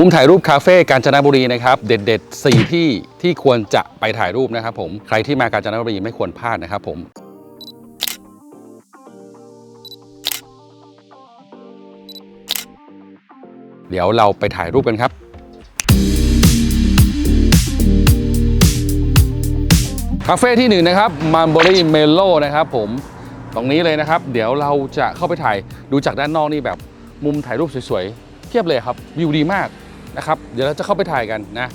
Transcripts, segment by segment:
มุมถ่ายรูปคาเฟ่กาญจนบุรีนะครับ เด็ดๆ 4 ที่ที่ควรจะไปถ่ายรูปนะครับผม ใครที่มากาญจนบุรีไม่ควรพลาดนะครับผมเดี๋ยวเราไปถ่ายรูปกันครับ คาเฟ่ที่หนึ่งนะครับมัมโบรี่เมโลนะครับผมตรงนี้เลยนะครับ เดี๋ยวเราจะเข้าไปถ่ายดูจากด้านนอกนี่แบบมุมถ่ายรูปสวยๆเทียบเลยครับ วิวดีมาก นะครับ เดี๋ยวเราจะเข้าไปถ่ายกันนะ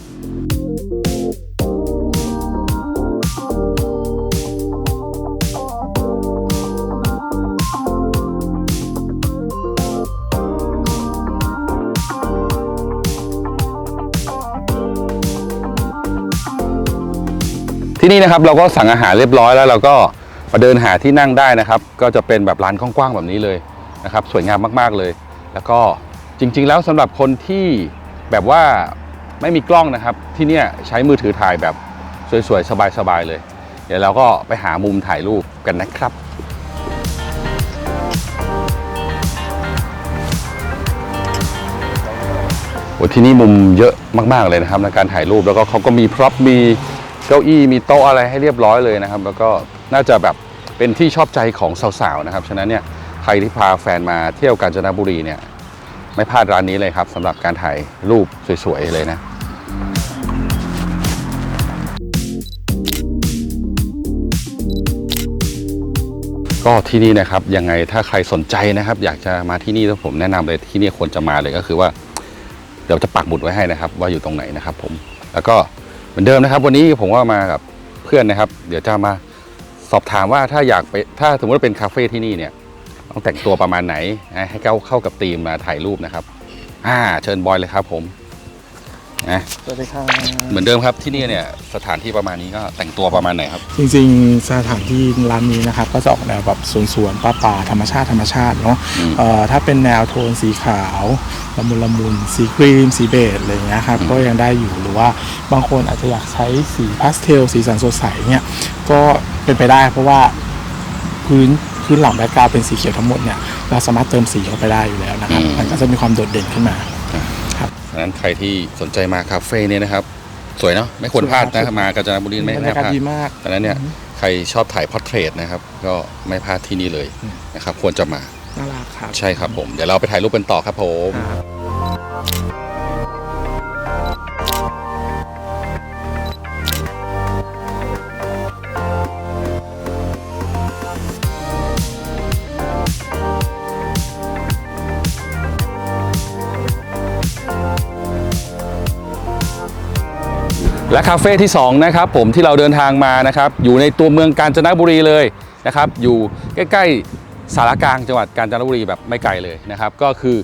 ที่นี่นะครับเราก็สั่งอาหารเรียบร้อยแล้วเราก็มาเดินหาที่นั่งได้นะครับ ก็จะเป็นแบบร้านกว้างๆแบบนี้เลยนะครับ สวยงามมากๆเลย แล้วก็จริง ๆ แล้วสำหรับคนที่ แบบว่าไม่มีกล้องนะครับที่เนี่ยใช้มือถือถ่ายแบบสวยๆ สบายๆเลย เดี๋ยวเราก็ไปหามุมถ่ายรูปกันนะครับโอ้ที่นี่มุมเยอะมากๆเลยนะครับในการถ่ายรูปแล้วก็เขาก็มีพร็อพมีเก้าอี้มีโต๊ะอะไรให้เรียบร้อยเลยนะครับ แล้วก็น่าจะแบบเป็นที่ชอบใจของสาวๆนะครับฉะนั้นเนี่ยใครที่พาแฟนมาเที่ยวกาญจนบุรีเนี่ย ไม่พลาดร้านนี้เลยครับสำหรับการถ่ายรูปสวยๆเลยนะก็ที่นี่นะครับยังไงถ้าใครสนใจนะครับ อยากจะมาที่นี่แล้วผมแนะนำเลยที่นี่ควรจะมาเลยก็คือว่าเดี๋ยวจะปักหมุดไว้ให้นะครับ ว่าอยู่ตรงไหนนะครับ ผมแล้วก็เหมือนเดิมนะครับ วันนี้ผมว่ามากับเพื่อนนะครับ เดี๋ยวจะมาสอบถามว่าถ้าอยากไปถ้าสมมติว่าเป็นคาเฟ่ที่นี่เนี่ย ต้องแต่งตัวประมาณไหนนะให้เข้าเข้ากับธีมมาถ่ายรูปนะครับอ่าเชิญบอยเลยครับผมนะสวัสดีครับเหมือนเดิมครับที่นี่เนี่ยสถานที่ประมาณนี้ก็แต่งตัวประมาณไหนครับ จริงๆ สถานที่ร้านนี้นะครับ ก็จะออกแนวแบบสวนสวนป่าป่าๆธรรมชาติธรรมชาติเนาะอืมเอ่อถ้าเป็นแนวโทนสีขาวละมุนละมุนสีครีม สีเบจอะไรอย่างเงี้ยครับอืมก็ยังได้อยู่หรือว่าบางคนอาจจะอยากใช้สีพาสเทล สีสันสดใสเนี่ยก็เป็นไปได้เพราะว่าพื้น พื้นหลังแบ็กกราวเป็นสีเขียวทั้งหมดเนี่ยเราสามารถเติมสีเข้าไปได้อยู่แล้วนะครับ มันก็จะมีความโดดเด่นขึ้นมาดังนั้นใครที่สนใจมาคาเฟ่เนี่ยนะครับ สวยเนาะไม่ควรพลาดนะมากาญจนบุรีไม่บรรไม่ยากาศพลาดดีมากดังนั้นเนี่ยใครชอบถ่ายพอร์เทรตนะครับ ก็ไม่พลาดที่นี่เลยนะครับ ควรจะมาน่ารักครับใช่ครับผม เดี๋ยวเราไปถ่ายรูปกันต่อครับผม และคาเฟ่ที่2นะครับผมที่เราเดินทางมานะครับอยู่ในตัวเมืองกาญจนบุรีเลยนะครับอยู่ใกล้ๆสารกลางจังหวัดกาญจนบุรีแบบไม่ไกลเลยนะครับก็คือ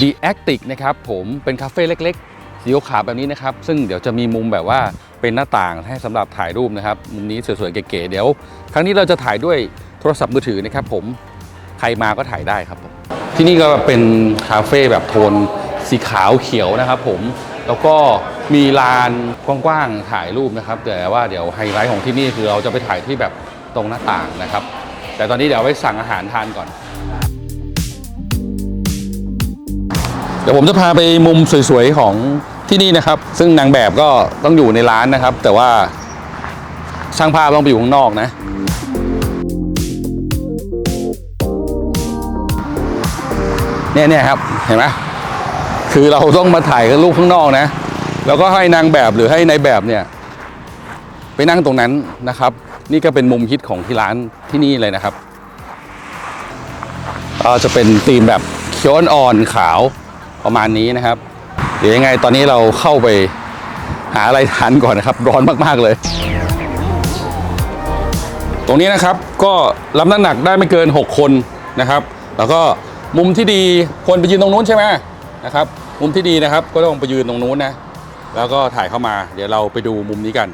The Actic นะครับผมเป็นคาเฟ่เล็กๆสีขาวแบบนี้นะครับซึ่งเดี๋ยวจะมีมุมแบบว่าเป็นหน้าต่างให้สำหรับถ่ายรูปนะครับมุมนี้สวยๆเก๋ๆเดี๋ยว ครั้งนี้เราจะถ่ายด้วยโทรศัพท์มือถือนะครับผมใครมาก็ถ่ายได้ครับผมที่นี่ก็เป็นคาเฟ่แบบโทนสีขาวเขียวนะครับผมแล้วก็ มีลานกว้างๆถ่ายรูปนะครับ แต่ว่าเดี๋ยวไฮไลท์ของที่นี่คือเราจะไปถ่ายที่แบบตรงหน้าต่างนะครับ แต่ตอนนี้เดี๋ยวไปสั่งอาหารทานก่อน เดี๋ยวผมจะพาไปมุมสวยๆของที่นี่นะครับ ซึ่งนางแบบก็ต้องอยู่ในร้านนะครับ แต่ว่าช่างภาพต้องไปอยู่ข้างนอกนะเนี่ยเนี่ยครับ เห็นไหมคือเราต้องมาถ่ายกับรูปข้างนอกนะ แล้วก็ให้นางแบบหรือให้ในายแบบเนี่ยไปนั่งตรงนั้นนะครับ นี่ก็เป็นมุมฮิตของที่ร้านที่นี่เลยนะครับก็จะเป็นธีมแบบเขียวอ่อนขาวประมาณนี้นะครับ เดี๋ยวยังไงตอนนี้เราเข้าไปหาอะไรทานก่อนนะครับ ร้อนมากๆเลย ตรงนี้นะครับก็รับน้ำหนักได้ไม่เกิน 6 คนนะครับ แล้วก็มุมที่ดีควรไปยืนตรงนู้นใช่ไหมนะครับ มุมที่ดีนะครับ ก็ต้องไปยืนตรงนู้นนะ แล้วก็ถ่ายเข้ามา เดี๋ยวเราไปดูมุมนี้กัน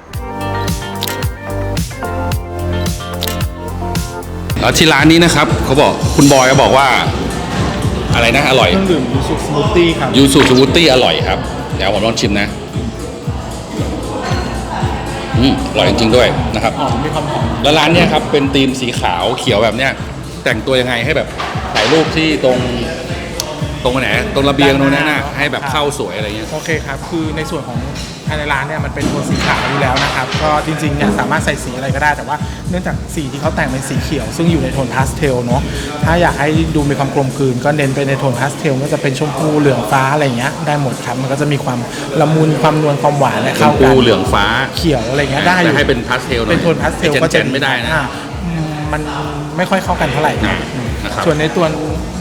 แล้วที่ร้านนี้นะครับเขาบอกคุณบอยก็บอกว่า อะไรนะอร่อยเครื่องดื่มยูสุสมูทตี้ครับยูสุสมูทตี้อร่อยครับ เดี๋ยวผมลองชิมนะอืมอร่อยจริงๆด้วยนะครับหอมมีความหอมแล้วร้านเนี้ยครับเป็นธีมสีขาวเขียวแบบเนี้ยแต่งตัวยังไงให้แบบถ่ายรูปที่ตรง ตรงไหนตรงระเบียงตรงนั้นน่ะด้านหน้าให้แบบเข้าสวยอะไรเงี้ยโอเคครับ คือในส่วนของภายในร้านเนี่ยมันเป็นโทนสีขาวอยู่แล้วนะครับ ก็จริงๆเนี่ยสามารถใส่สีอะไรก็ได้ แต่ว่าเนื่องจากสีที่เขาแต่งเป็นสีเขียว ซึ่งอยู่ในโทนพาสเทลเนาะ ถ้าอยากให้ดูมีความกลมกลืน ก็เน้นไปในโทนพาสเทลก็จะเป็นชมพูเหลืองฟ้าอะไรเงี้ยได้หมดครับ มันก็จะมีความละมุนความนวลความหวานและชเข้ามกัพูนเหลืองฟ้าเขียวอะไรเงี้ยได้อแต่ยู่ให้เป็นพาสเทลหน่อยเป็นโทนพาสเทลไอ้ก็แจนๆไม่ได้นะ อ่าอืมมันไม่ค่อยเข้ากันเท่าไหร่อ่า นะครับส่วนในตัว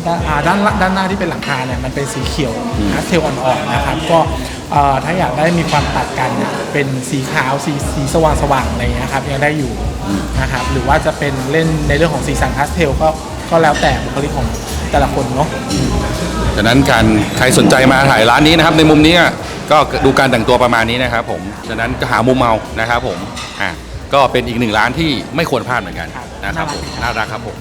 ด้านอ่าด้านด้านหน้าที่เป็นหลังคาเนี่ยมันเป็นสีเขียวพาสเทลอ่อนๆนะครับก็เอ่อถ้าอยากได้มีความตัดกันเนี่ยเป็นสีขาวสีสีสว่างสว่างๆอะไรเงี้ยครับยังได้อยู่นะครับหรือว่าจะเป็นเล่นในเรื่องของสีสันพาสเทลก็ก็แล้วแต่บุคลิกของแต่ละคนเนาะฉะนั้นการใครสนใจมาถ่ายร้านนี้นะครับในมุมนี้ก็ดูการแต่งตัวประมาณนี้นะครับผมฉะนั้นก็หามุมเมานะครับผมอะก็เป็นอีกหนึ่งร้านที่ไม่ควรพลาดเหมือนกันครับนะครับผมน่ารักครับผม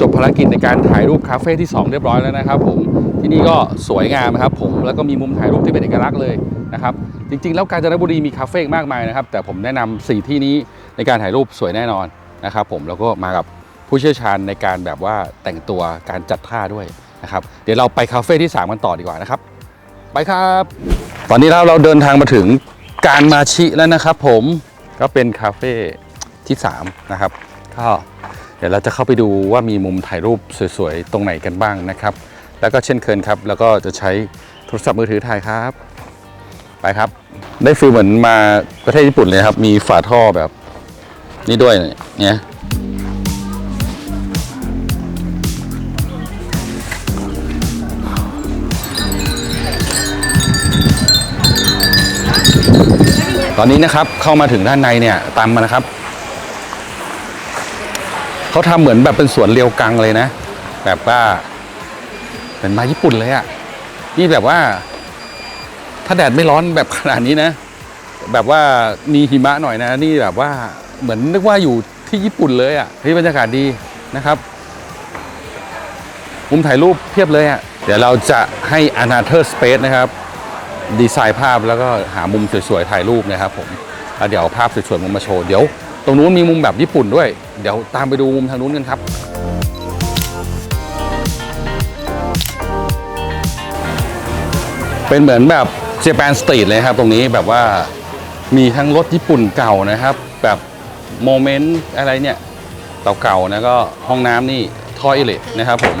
จบภารกิจในการถ่ายรูปคาเฟ่ที่ 2 เรียบร้อยแล้วนะครับผมที่นี่ก็สวยงามนะครับผมแล้วก็มีมุมถ่ายรูปที่เป็นเอกลักษณ์เลยนะครับจริง ๆ แล้วกาญจนบุรีมีคาเฟ่มากมายนะครับ แต่ผมแนะนำสี่ที่นี้ในการถ่ายรูปสวยแน่นอนนะครับผมแล้วก็มากับผู้เชี่ยวชาญในการแบบว่าแต่งตัวการจัดท่าด้วยนะครับเดี๋ยวเราไปคาเฟ่ที่ 3 กันต่อดีกว่านะครับ ไปครับ ตอนนี้เราเราเดินทางมาถึงการมาชิแล้วนะครับ ผมก็เป็นคาเฟ่ที่ 3 นะครับก็ ดี๋ยวเราจะเข้าไปดูว่ามีมุมถ่ายรูปสวยๆ ตรงไหนกันบ้างนะครับ แล้วก็เช่นเคยครับ แล้วก็จะใช้โทรศัพท์มือถือถ่ายครับ ไปครับ ได้ฟีลเหมือนมาประเทศญี่ปุ่นเลยครับ มีฝาท่อแบบนี้ด้วยเนี่ยตอนนี้นะครับเข้ามาถึงด้านในเนี่ยตามมานะครับ เขาทำเหมือนแบบเป็นสวนเรียวกังเลยนะ แบบว่าเป็นม้ญี่ปุ่นเลยอะนี่แบบว่า ถ้าแดดไม่ร้อนแบบขนาดนี้นะ แบบว่ามีหิมะหน่อยนะ นี่แบบว่าเหมือนนึกว่าอยู่ที่ญี่ปุ่นเลยอะที่บรรยากาศดีนะครับมุมถ่ายรูปเพียบเลยอะเดี๋ยวเราจะให้ Another Space นะครับ ดีไซน์ภาพแล้วก็หามุมสวยๆถ่ายรูปนะครับผมเดี๋ยวเอาภาพสวยๆมาโชว์เดี๋ยว ตรงนู้นมีมุมแบบญี่ปุ่นด้วย เดี๋ยวตามไปดูมุมทางนู้นกันครับ เป็นเหมือนแบบเจแปนสตรีทเลยครับตรงนี้แบบว่ามีทั้งรถญี่ปุ่นเก่านะครับ แบบโมเมนต์อะไรเนี่ยเก่าๆนะก็ห้องน้ำนี่ทอยเลทนะครับผม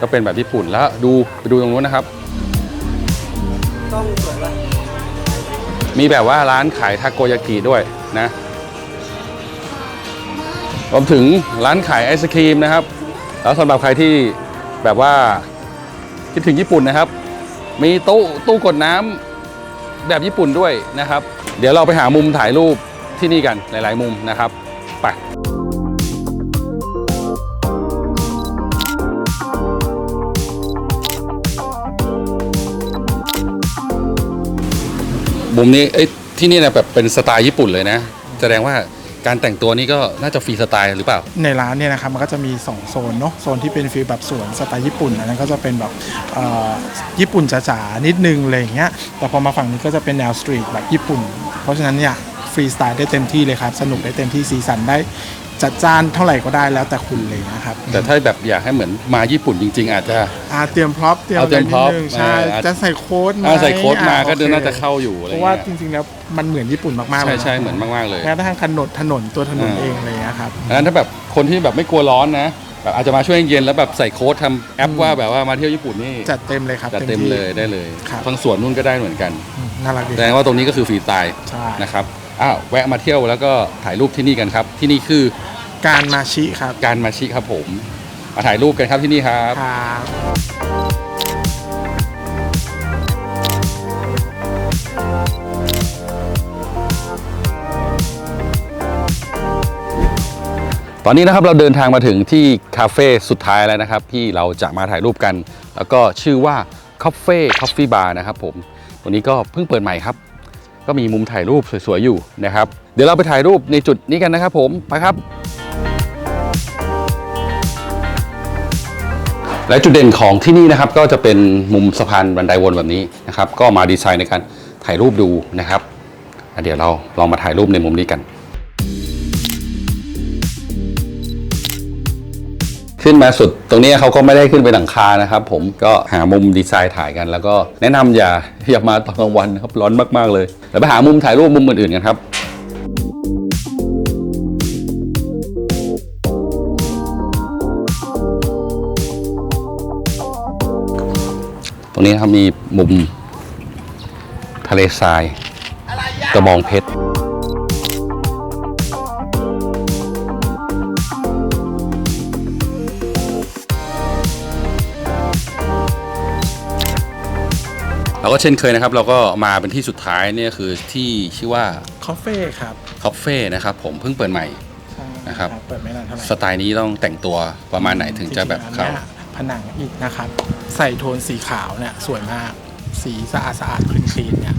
ก็เป็นแบบญี่ปุ่นแล้วดูไปดูตรงนู้นนะครับมีแบบว่าร้านขายทาโกยากิด้วยนะ รวมถึงร้านขายไอศครีมนะครับ แล้วสำหรับใครที่แบบว่าคิดถึงญี่ปุ่นนะครับ มีตู้ตู้กดน้ำแบบญี่ปุ่นด้วยนะครับ เดี๋ยวเราไปหามุมถ่ายรูปที่นี่กันหลาย ๆ มุมนะครับไปมุมนี้เอ้ที่นี่นะแบบเป็นสไตล์ญี่ปุ่นเลยนะ แสดงว่า การแต่งตัวนี้ก็น่าจะฟรีสไตล์หรือเปล่า ในร้านเนี่ยนะครับมันก็จะมี 2 โซนเนาะโซนที่เป็นฟีลแบบสวนสไตล์ญี่ปุ่นอันนั้นก็จะเป็นแบบเอ่อญี่ปุ่นจ๋าๆนิดนึงอะไรอย่างเงี้ยแต่พอมาฝั่งนี้ก็จะเป็นแนวสตรีทแบบญี่ปุ่น เพราะฉะนั้นเนี่ยฟรีสไตล์ได้เต็มที่เลยครับ สนุกได้เต็มที่สีสันได้ จัดจ้านเท่าไหร่ก็ได้แล้วแต่คุณเลยนะครับแต่ถ้าแบบอยากให้เหมือนมาญี่ปุ่นจริง ๆ อาจจะ อ่าเตรียมพร็อพเตรียมเอาเตรียมะไนิด prop นึงใช่เออจะใส่โค้ดไหมอ่าใส่โค้ดมาอ่ก็ดูโอคน่าจะเข้าอยู่อะไรเพเงี้ราะว่ายจริงๆแล้วมันเหมือนญี่ปุ่นมากๆใช่ลยะใช่เหมือนมากๆเลย แม้กระทั่งถนนถนนตัวถนนอ่า เองอะไรอย่างเลยนะครับ อันนั้นถ้าแบบคนที่แบบไม่กลัวร้อนนะแบบอาจจะมาช่วยเย็นแล้วแบบใส่โค้ดทำแอปว่าแบบว่ามาเที่ยวญี่ปุ่นนี่จัดเต็มเลยครับจัดเต็มที่ เลยได้เลยครับ ทางสวนนู่นก็ได้เหมือนกัน อืมน่ารักดีแสดงว่าตรงนี้ก็คือฟรีสไตล์ใช่ นะครับ อ้าวแวะมาเที่ยวแล้วก็ถ่ายรูปที่นี่กันครับ ที่นี่คือการมาชิครับการมาชิครับผมมาถ่ายรูปกันครับที่นี่ครับ ครับตอนนี้นะครับเราเดินทางมาถึงที่คาเฟ่สุดท้ายแล้วนะครับ ที่เราจะมาถ่ายรูปกัน แล้วก็ชื่อว่าคาเฟ่คอฟฟี่บาร์นะครับผมตัวนี้ก็เพิ่งเปิดใหม่ครับ ก็มีมุมถ่ายรูปสวยๆอยู่นะครับ เดี๋ยวเราไปถ่ายรูปในจุดนี้กันนะครับผมไปครับ และจุดเด่นของที่นี่นะครับก็จะเป็นมุมสะพานบันไดวนแบบนี้นะครับ ก็มาดีไซน์ในการถ่ายรูปดูนะครับ เดี๋ยวเราลองมาถ่ายรูปในมุมนี้กัน ขึ้นมาสุด ตรงนี้เขาก็ไม่ได้ขึ้นไปหลังคานะครับผมก็หามุมดีไซน์ถ่ายกัน แล้วก็แนะนำอย่าอย่ามาตอนกลางวันนะครับร้อนมากๆเลยเดี๋ยวไปหามุมถ่ายรูปมุมอื่นๆกันครับตรงนี้ครับมีมุมทะเลทรายกระบองเพชร เราก็เช่นเคยนะครับ เราก็มาเป็นที่สุดท้ายเนี่ยคือที่ชื่อว่าคอฟเฟ่ครับคอฟเฟ่นะครับผมเพิ่งเปิดใหม่ใช่นะครับเปิดไม่นานเท่าไหร่สไตล์นี้ต้องแต่งตัวประมาณไหนถึงจะแบบจริงๆเข้าอันนี้ยผนังอิฐนะครับ ใส่โทนสีขาวเนี่ยสวยมาก สีสะอาดสะอาดคลีนคลีนเนี่ย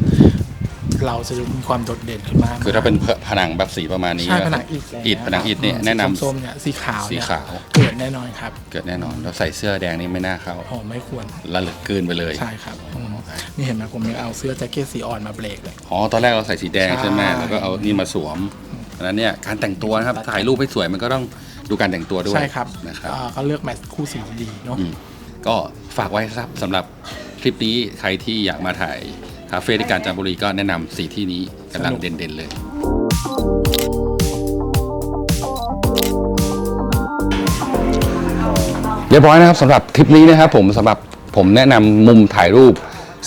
เราจะมีความโดดเด่นขึ้นมากคือถ้าเป็นผนังแบบสีประมาณนี้ใช่ผนังอิฐอิฐผนังอิฐเนี่ยแนะนำส้มๆเนี่ยสีขาวสีเนี่ยขาว เกิดแน่นอนครับเกิดแน่นอนแล้วใส่เสื้อแดงนี่ไม่น่าเข้าโอ้ไม่ควรละเหลือกลืนไปเลย ใช่ครับอืมนี่เห็นไหมผมยังเอาเสื้อแจ็คเก็ตสีอ่อนมาเบรกเลย อ๋อ ตอนแรกเราใส่สีแดงใช่ใช่ไหมแล้วก็เอานี่มาสวมอันนั้นเนี่ยการแต่งตัวนะครับ ถ่ายรูปให้สวยมันก็ต้องดูการแต่งตัวด้วยใช่ครับนะครับ อ่าก็เลือกแมทคู่สีที่ดีเนาะ อืมก็ฝากไว้ครับสำหรับคลิปนี้ใครที่อยากมาถ่าย คาเฟ่ที่กาญจนบุรีก็แนะนำสี่ที่นี้กำลังเด่นๆเลย เรียบร้อยนะครับสำหรับคลิปนี้นะครับผมสำหรับผมแนะนำมุมถ่ายรูป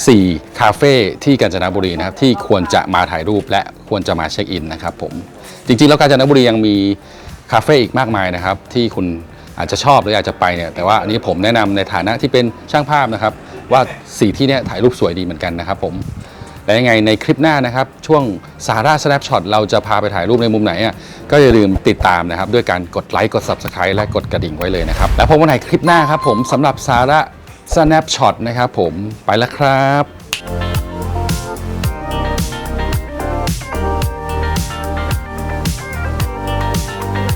4 คาเฟ่ที่กาญจนบุรีนะครับที่ควรจะมาถ่ายรูปและควรจะมาเช็คอินนะครับผมจริงๆแล้วกาญจนบุรียังมีคาเฟ่อีกมากมายนะครับที่คุณอาจจะชอบหรืออยากจะไปเนี่ยแต่ว่าอันนี้ผมแนะนำในฐานะที่เป็นช่างภาพนะครับ ว่าสีที่เนี่ยถ่ายรูปสวยดีเหมือนกันนะครับผมและยังไงในคลิปหน้านะครับ ช่วงสาร่าสแนปช็อตเราจะพาไปถ่ายรูปในมุมไหนอะก็อย่าลืมติดตามนะครับ ด้วยการกดไลค์กด Subscribe และกดกระดิ่งไว้เลยนะครับ แล้วพบกันใหม่คลิปหน้าครับผมสำหรับสาร่าสแนปช็อตนะครับผมไปแล้วครับ